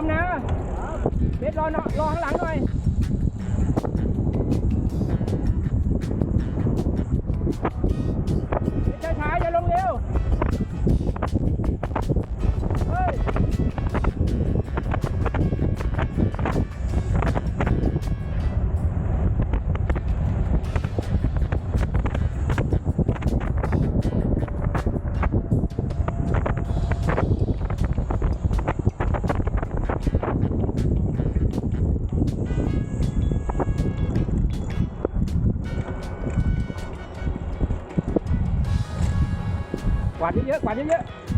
มนะเบสรอหน่อยรอข้างหลังหน่อย กวาดเยอะๆกวาดเยอะๆ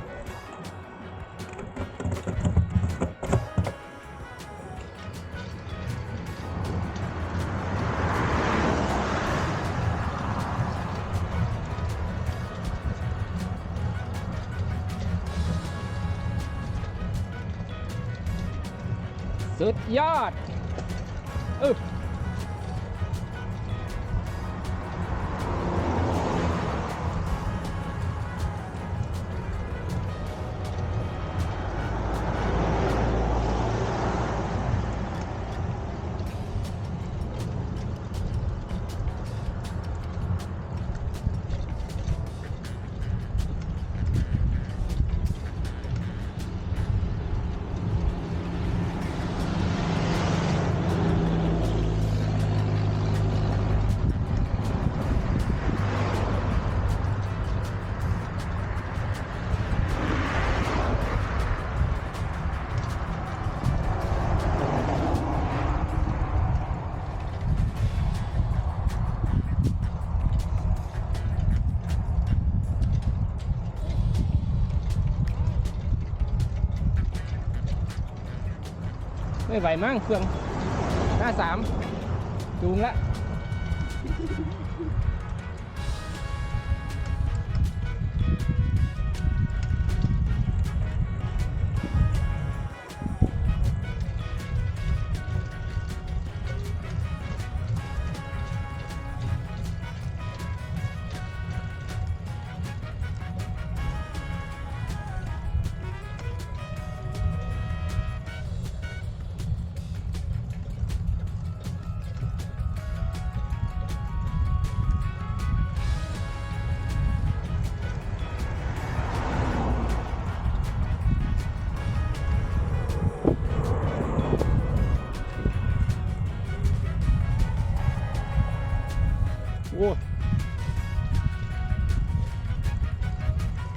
สุดยอดอึ๊บ ไม่ไหวมั้งเครื่องหน้าสามจูงละ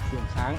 เสียงช้าง